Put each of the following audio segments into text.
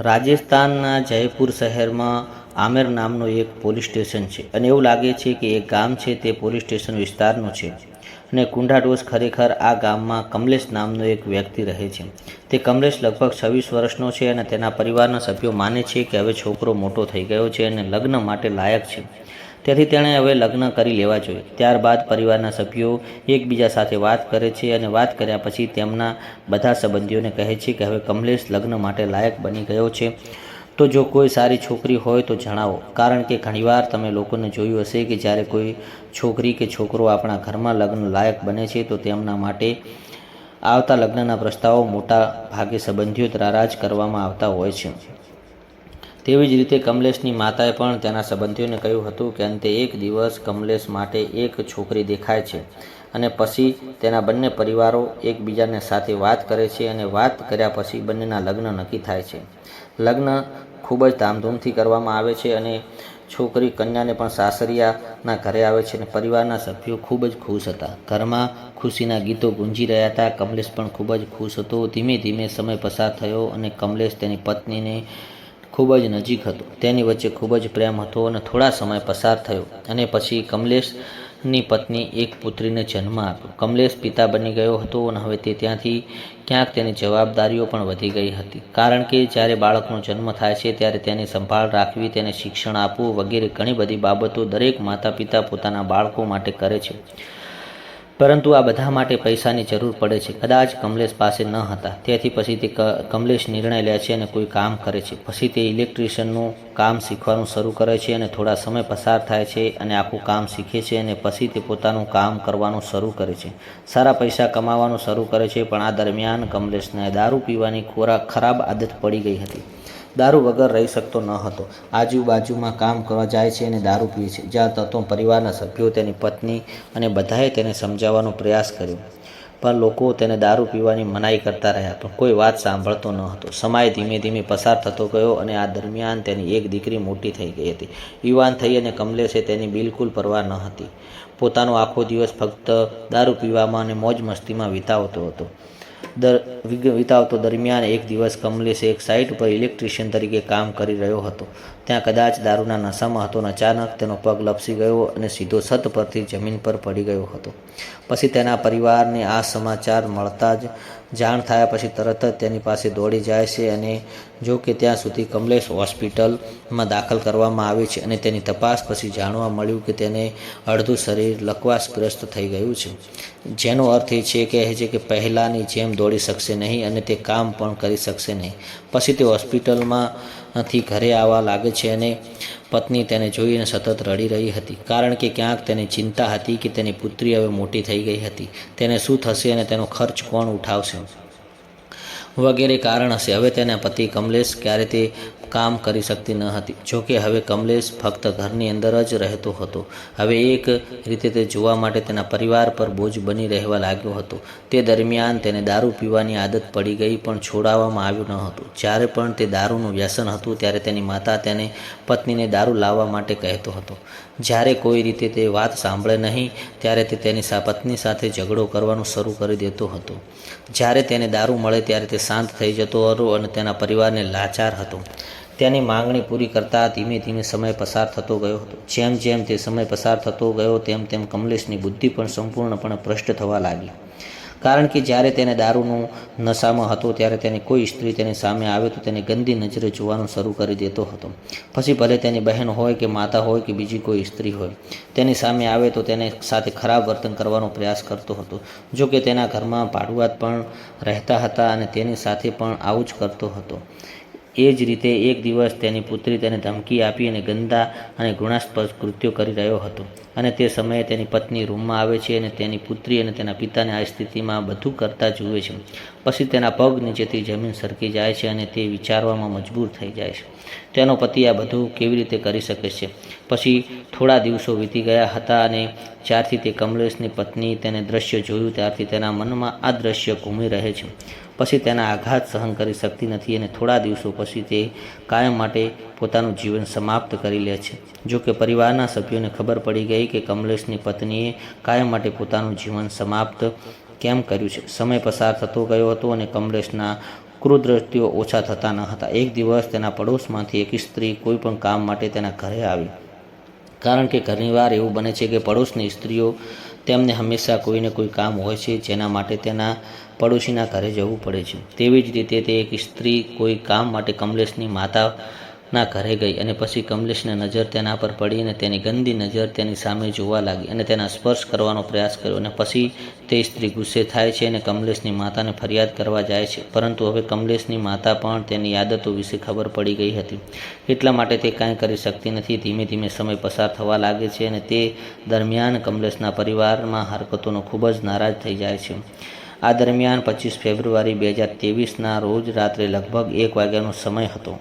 રાજસ્થાનના જયપુર શહેરમાં આમેર નામનું એક પોલીસ સ્ટેશન છે અને એવું લાગે છે કે એક ગામ છે તે પોલીસ સ્ટેશન વિસ્તારનું છે અને કુંડાડોસ ખરેખર આ ગામમાં કમલેશ નામનો એક વ્યક્તિ રહે છે. તે કમલેશ લગભગ છવ્વીસ વર્ષનો છે અને તેના પરિવારના સભ્યો માને છે કે હવે છોકરો મોટો થઈ ગયો છે અને લગ્ન માટે લાયક છે. તેથી તેણે હવે લગ્ન કરી લેવા જોઈએ. ત્યારબાદ પરિવારના સભ્યો એકબીજા સાથે વાત કરે છે અને વાત કર્યા પછી તેમના બધા સંબંધીઓને કહે છે કે હવે કમલેશ લગ્ન માટે લાયક બની ગયો છે. તો જો કોઈ સારી છોકરી હોય તો જણાવો. કારણ કે ઘણીવાર તમે લોકોને જોયું હશે કે જ્યારે કોઈ છોકરી કે છોકરો આપણા ઘરમાં લગ્ન લાયક બને છે તો તેમના માટે આવતા લગ્નના પ્રસ્તાવો મોટા ભાગે સંબંધીઓ દ્વારા જ કરવામાં આવતા હોય છે. તેવી જ રીતે કમલેશની માતાએ પણ તેના સંબંધીઓને કહ્યું હતું કે અંતે એક દિવસ કમલેશ માટે એક છોકરી દેખાય છે અને પછી તેના બંને પરિવારો એકબીજાને સાથે વાત કરે છે અને વાત કર્યા પછી બંનેના લગ્ન નક્કી થાય છે. લગ્ન ખૂબ જ ધામધૂમથી કરવામાં આવે છે અને છોકરી કન્યાને પણ સાસરિયાના ઘરે આવે છે અને પરિવારના સભ્યો ખૂબ જ ખુશ હતા. ઘરમાં ખુશીના ગીતો ગુંજી રહ્યા હતા. કમલેશ પણ ખૂબ જ ખુશ હતો. ધીમે ધીમે સમય પસાર થયો અને કમલેશ તેની પત્નીને ખૂબ જ નજીક હતો. તેની વચ્ચે ખૂબ જ પ્રેમ હતો અને થોડા સમય પસાર થયો અને પછી કમલેશની પત્ની એક પુત્રીને જન્મ આપ્યો. કમલેશ પિતા બની ગયો હતો અને હવે તે ત્યાંથી ક્યાંક તેની જવાબદારીઓ પણ વધી ગઈ હતી. કારણ કે જ્યારે બાળકનો જન્મ થાય છે ત્યારે તેની સંભાળ રાખવી, તેને શિક્ષણ આપવું વગેરે ઘણી બધી બાબતો દરેક માતા પિતા પોતાના બાળકો માટે કરે છે. પરંતુ આ બધા માટે પૈસાની જરૂર પડે છે. કદાચ કમલેશ પાસે ન હતા. તેથી પછી તે કમલેશ નિર્ણય લે છે અને કોઈ કામ કરે છે. પછી તે ઇલેક્ટ્રિશિયનનું કામ શીખવાનું શરૂ કરે છે અને થોડા સમય પસાર થાય છે અને આખું કામ શીખે છે અને પછી તે પોતાનું કામ કરવાનું શરૂ કરે છે. સારા પૈસા કમાવાનું શરૂ કરે છે, પણ આ દરમિયાન કમલેશને દારૂ પીવાની ખોરાક ખરાબ આદત પડી ગઈ હતી. દારૂ વગર રહી શકતો ન હતો. આજુબાજુમાં કામ કરવા જાય છે અને દારૂ પીએ છે. જ્યાં તો પરિવારના સભ્યો તેની પત્ની અને બધાએ તેને સમજાવવાનો પ્રયાસ કર્યો. પણ લોકો તેને દારૂ પીવાની મનાઈ કરતા રહ્યા પણ કોઈ વાત સાંભળતો ન હતો. સમય ધીમે ધીમે પસાર થતો ગયો અને આ દરમિયાન તેની એક દીકરી મોટી થઈ ગઈ હતી. યુવાન થઈ અને કમલેશે તેની બિલકુલ પરવા ન હતી. પોતાનો આખો દિવસ ફક્ત દારૂ પીવામાં અને મોજ મસ્તીમાં વિતાવતો હતો. દર વિતાવતો દરમિયાન એક દિવસ કમલેશ એક સાઇટ પર ઇલેક્ટ્રિશિયન તરીકે કામ કરી રહ્યો હતો. ત્યાં કદાચ દારૂના નશામાં હતો અને અચાનક તેનો પગ લપસી ગયો અને સીધો છત પરથી જમીન પર પડી ગયો હતો. પછી તેના પરિવારને આ સમાચાર મળતા જ જાણ થયા પછી તરત જ તેની પાસે દોડી જાય છે અને જો કે ત્યાં સુધી કમલેશ હોસ્પિટલમાં દાખલ કરવામાં આવે છે અને તેની તપાસ પછી જાણવા મળ્યું કે તેને અડધું શરીર લકવાસગ્રસ્ત થઈ ગયું છે. જેનો અર્થ એ છે કહે છે કે પહેલાંની જેમ દોડી શકશે નહીં અને તે કામ પણ કરી શકશે નહીં. પછી તે હોસ્પિટલમાંથી ઘરે આવવા લાગે છે અને પત્ની તેને જોઈને સતત રડી રહી હતી. કારણ કે ક્યાંક તેને ચિંતા હતી કે તેની પુત્રી હવે મોટી થઈ ગઈ હતી. તેને શું થશે અને તેનો ખર્ચ કોણ ઉઠાવશે? વગેરે કારણ હશે. હવે તેના પતિ કમલેશ ક્યારે તે કામ કરી શકતી ન હતી. જોકે હવે કમલેશ ફક્ત ઘરની અંદર જ રહેતો હતો. હવે એક રીતે તે જોવા માટે તેના પરિવાર પર બોજ બની રહેવા લાગ્યો હતો. તે દરમિયાન તેને દારૂ પીવાની આદત પડી ગઈ પણ છોડાવવામાં આવ્યું ન હતું. જ્યારે પણ તે દારૂનું વ્યસન હતું ત્યારે તેની માતા તેને પત્નીને દારૂ લાવવા માટે કહેતો હતો. જ્યારે કોઈ રીતે તે વાત સાંભળે નહીં, ત્યારે તે તેની પત્ની સાથે ઝઘડો કરવાનું શરૂ કરી દેતો હતો. જ્યારે તેને દારૂ મળે ત્યારે તે શાંત થઈ જતો હતો અને તેના પરિવારને લાચાર હતો. તેની માંગણી પૂરી કરતાં ધીમે ધીમે સમય પસાર થતો ગયો હતો. જેમ જેમ તે સમય પસાર થતો ગયો, તેમ તેમ કમલેશની બુદ્ધિ પણ સંપૂર્ણપણે ભ્રષ્ટ થવા લાગી. કારણ કે જ્યારે તેને દારૂનું નશામાં હતો, ત્યારે તેની કોઈ સ્ત્રી તેની સામે આવે તો તેને ગંદી નજરે જોવાનું શરૂ કરી દેતો હતો. પછી ભલે તેની બહેન હોય કે માતા હોય કે બીજી કોઈ સ્ત્રી હોય, તેની સામે આવે તો તેને સાથે ખરાબ વર્તન કરવાનો પ્રયાસ કરતો હતો. જો કે તેના ઘરમાં પાડુઆત પણ રહેતા હતા અને તેની સાથે પણ આવું જ કરતો હતો. એ જ રીતે એક દિવસ તેની પુત્રી તેને ધમકી આપી અને ગંદા અને ઘૃણાસ્પદ કૃત્યો કરી રહ્યો હતો. અને તે સમયે તેની પત્ની રૂમમાં આવે છે અને તેની પુત્રી અને તેના પિતાને આ સ્થિતિમાં બધું કરતા જુએ છે. પછી તેના પગ નીચેથી જમીન સરકી જાય છે અને તે વિચારવામાં મજબૂર થઈ જાય છે. તેનો પતિ આ બધું કેવી રીતે કરી શકે છે? પછી થોડા દિવસો વીતી ગયા હતા અને જ્યારથી તે કમલેશની પત્ની તેને દ્રશ્ય જોયું, ત્યારથી તેના મનમાં આ દ્રશ્ય ઘૂમી રહે છે. પછી તેના આઘાત સહન કરી શકતી નથી અને થોડા દિવસો પછી તે કાયમ માટે પોતાનું જીવન સમાપ્ત કરી લે છે. જો કે પરિવારના સભ્યોને ખબર પડી ગઈ કે કમલેશની પત્નીએ કાયમ માટે પોતાનું જીવન સમાપ્ત કેમ કર્યું છે. સમય પસાર થતો ગયો હતો અને કમલેશના ક્રૂદ્રષ્ટિઓ ઓછા થતા ન હતા. એક દિવસ તેના પડોશમાંથી એક સ્ત્રી કોઈ પણ કામ માટે તેના ઘરે આવી. કારણ કે ઘણીવાર એવું બને છે કે પડોશની સ્ત્રીઓ તેમને હંમેશા કોઈને કોઈ કામ હોય છે, જેના માટે તેના પડોશીના ઘરે જવું પડે છે. તેવી જ રીતે તે એક સ્ત્રી કોઈ કામ માટે કમલેશની માતાના ઘરે ગઈ અને પછી કમલેશને નજર તેના પર પડી અને તેની ગંદી નજર તેની સામે જોવા લાગી અને તેના સ્પર્શ કરવાનો પ્રયાસ કર્યો અને પછી તે સ્ત્રી ગુસ્સે થાય છે અને કમલેશની માતાને ફરિયાદ કરવા જાય છે. પરંતુ હવે કમલેશની માતા પણ તેની આદતો વિશે ખબર પડી ગઈ હતી. એટલા માટે તે કાંઈ કરી શકતી નથી. ધીમે ધીમે સમય પસાર થવા લાગે છે અને તે દરમિયાન કમલેશના પરિવારમાં હરકતોનો ખૂબ જ નારાજ થઈ જાય છે. આ દરમિયાન પચીસ ફેબ્રુઆરી બે હજાર તેવીસના રોજ રાત્રે લગભગ એક વાગ્યાનો સમય હતો.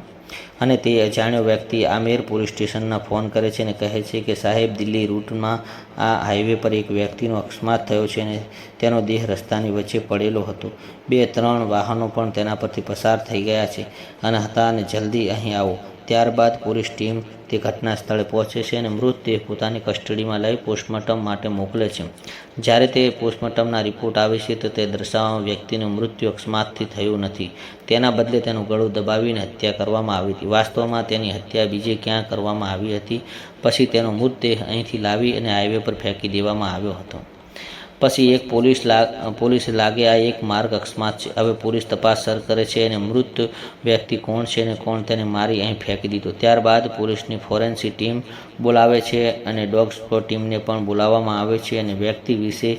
અને તે અજાણ્યો વ્યક્તિ આમેર પોલીસ સ્ટેશનના ફોન કરે છે અને કહે છે કે, સાહેબ, દિલ્હી રૂટમાં આ હાઈવે પર એક વ્યક્તિનો અકસ્માત થયો છે અને તેનો દેહ રસ્તાની વચ્ચે પડેલો હતો. બે, ત્રણ વાહનો પણ તેના પરથી પસાર થઈ ગયા છે અને હતા અને જલ્દી અહીં આવો. ત્યારબાદ પોલીસ ટીમ તે ઘટના સ્થળે પહોંચે છે અને મૃતદેહ પોતાની કસ્ટડીમાં લઈ પોસ્ટમોર્ટમ માટે મોકલે છે. જ્યારે તે પોસ્ટમોર્ટમના રિપોર્ટ આવે છે, તો તે દર્શાવવામાં વ્યક્તિનું મૃત્યુ અકસ્માતથી થયું નથી. તેના બદલે તેનું ગળું દબાવીને હત્યા કરવામાં આવી હતી. વાસ્તવમાં તેની હત્યા બીજે ક્યાં કરવામાં આવી હતી? પછી તેનો મૃતદેહ અહીંથી લાવી અને હાઈવે પર ફેંકી દેવામાં આવ્યો હતો. પછી એક પોલીસ પોલીસ લાગે આ એક માર્ગ અકસ્માત છે. હવે પોલીસ તપાસ સર કરે છે અને મૃત વ્યક્તિ કોણ છે અને કોણ તેને મારી અહીં ફેંકી દીધો. ત્યારબાદ પોલીસની ફોરેન્સિક ટીમ બોલાવે છે અને ડોગ સ્પોટ ટીમને પણ બોલાવવામાં આવે છે અને વ્યક્તિ વિશે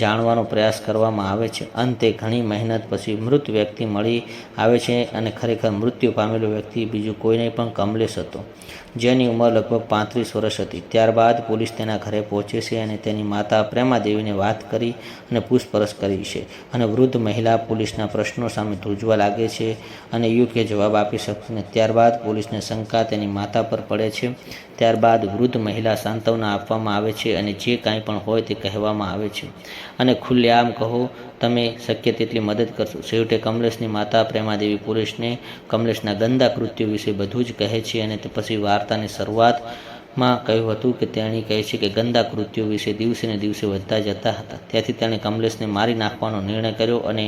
જાણવાનો પ્રયાસ કરવામાં આવે છે. અંતે ઘણી મહેનત પછી મૃત વ્યક્તિ મળી આવે છે અને ખરેખર મૃત્યુ પામેલો વ્યક્તિ બીજું કોઈને પણ કમલેશ હતો, જેની ઉંમર લગભગ પાંત્રીસ વર્ષ હતી. ત્યારબાદ પોલીસ તેના ઘરે પહોંચે છે અને તેની માતા પ્રેમાદેવીને વાત કરી અને પૂછપરછ કરી છે અને વૃદ્ધ મહિલા પોલીસના પ્રશ્નો સામે ધ્રુજવા લાગે છે અને યોગ્ય જવાબ આપી શકશે ને ત્યારબાદ પોલીસને શંકા તેની માતા પર પડે છે. ત્યારબાદ વૃદ્ધ મહિલા સાંત્વના આપવામાં આવે છે અને જે કાંઈ પણ હોય તે કહેવામાં આવે છે. અને ખુલ્લેઆમ કહો, તમે શક્ય તેટલી મદદ કરશો. છેવટે કમલેશની માતા પ્રેમાદેવી પુરુષને કમલેશના ગંદા કૃત્યો વિશે બધું જ કહે છે અને તે પછી વાર્તાની શરૂઆતમાં કહ્યું હતું કે તેણી કહે છે કે ગંદા કૃત્યો વિશે દિવસે ને દિવસે વધતા જતા હતા. ત્યાંથી તેણે કમલેશને મારી નાખવાનો નિર્ણય કર્યો અને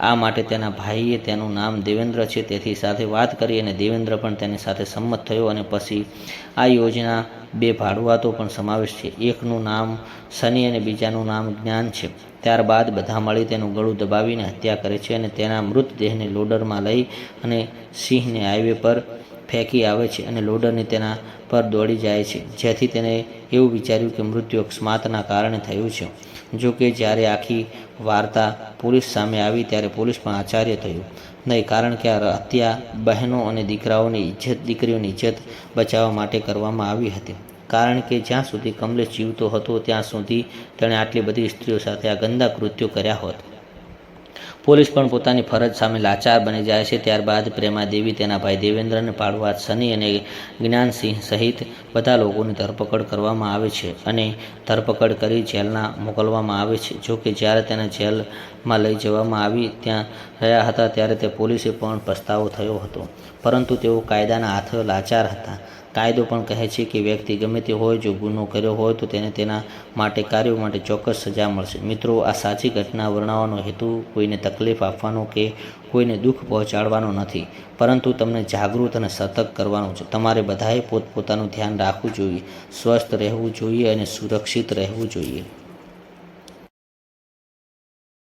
આ માટે તેના ભાઈએ તેનું નામ દેવેન્દ્ર છે. તેથી સાથે વાત કરી અને દેવેન્દ્ર પણ તેની સાથે સંમત થયો અને પછી આ યોજના બે ભાડુઆતો પણ સમાવેશ છે. એકનું નામ શનિ અને બીજાનું નામ જ્ઞાન છે. ત્યારબાદ બધા મળી તેનું ગળું દબાવીને હત્યા કરે છે અને તેના મૃતદેહને લોડરમાં લઈ અને સિંહને હાઈવે પર ફેંકી આવે છે અને લોડરને તેના પર દોડી જાય છે. જેથી તેને એવું વિચાર્યું કે મૃત્યુ અકસ્માતના કારણે થયું છે. જો કે જ્યારે આખી વાર્તા પોલીસ સામે આવી ત્યારે પોલીસ પણ આચાર્ય થયું. નહીં, કારણ કે આ હત્યા બહેનો અને દીકરાઓની ઇજ્જત, દીકરીઓની ઇજ્જત બચાવવા માટે કરવામાં આવી હતી. કારણ કે જ્યાં સુધી કમલેશ જીવતો હતો, ત્યાં સુધી તેણે આટલી બધી સ્ત્રીઓ સાથે આ ગંદા કૃત્યો કર્યા હોત. પોલીસ પણ પોતાની ફરજ સામે લાચાર બની જાય છે. ત્યારબાદ પ્રેમાદેવી તેના ભાઈ દેવેન્દ્રને પાડવા શનિ અને જ્ઞાનસિંહ સહિત બધા લોકોની ધરપકડ કરવામાં આવે છે અને ધરપકડ કરી જેલના મોકલવામાં આવે છે. જોકે જ્યારે તેને જેલમાં લઈ જવામાં આવી ત્યાં રહ્યા હતા ત્યારે તે પોલીસે પણ પસ્તાવો થયો હતો. પરંતુ તેઓ કાયદાના હાથ લાચાર હતા. કાયદો પણ કહે છે કે વ્યક્તિ ગમે તે હોય, જો ગુનો કર્યો હોય, તો તેને તેના માટે કાર્યો માટે ચોક્કસ સજા મળશે. મિત્રો, આ સાચી ઘટના વર્ણવવાનો હેતુ કોઈને તકલીફ આપવાનો કે કોઈને દુઃખ પહોંચાડવાનો નથી. પરંતુ તમને જાગૃત અને સતર્ક કરવાનું છે. તમારે બધાએ પોતપોતાનું ધ્યાન રાખવું જોઈએ. સ્વસ્થ રહેવું જોઈએ અને સુરક્ષિત રહેવું જોઈએ.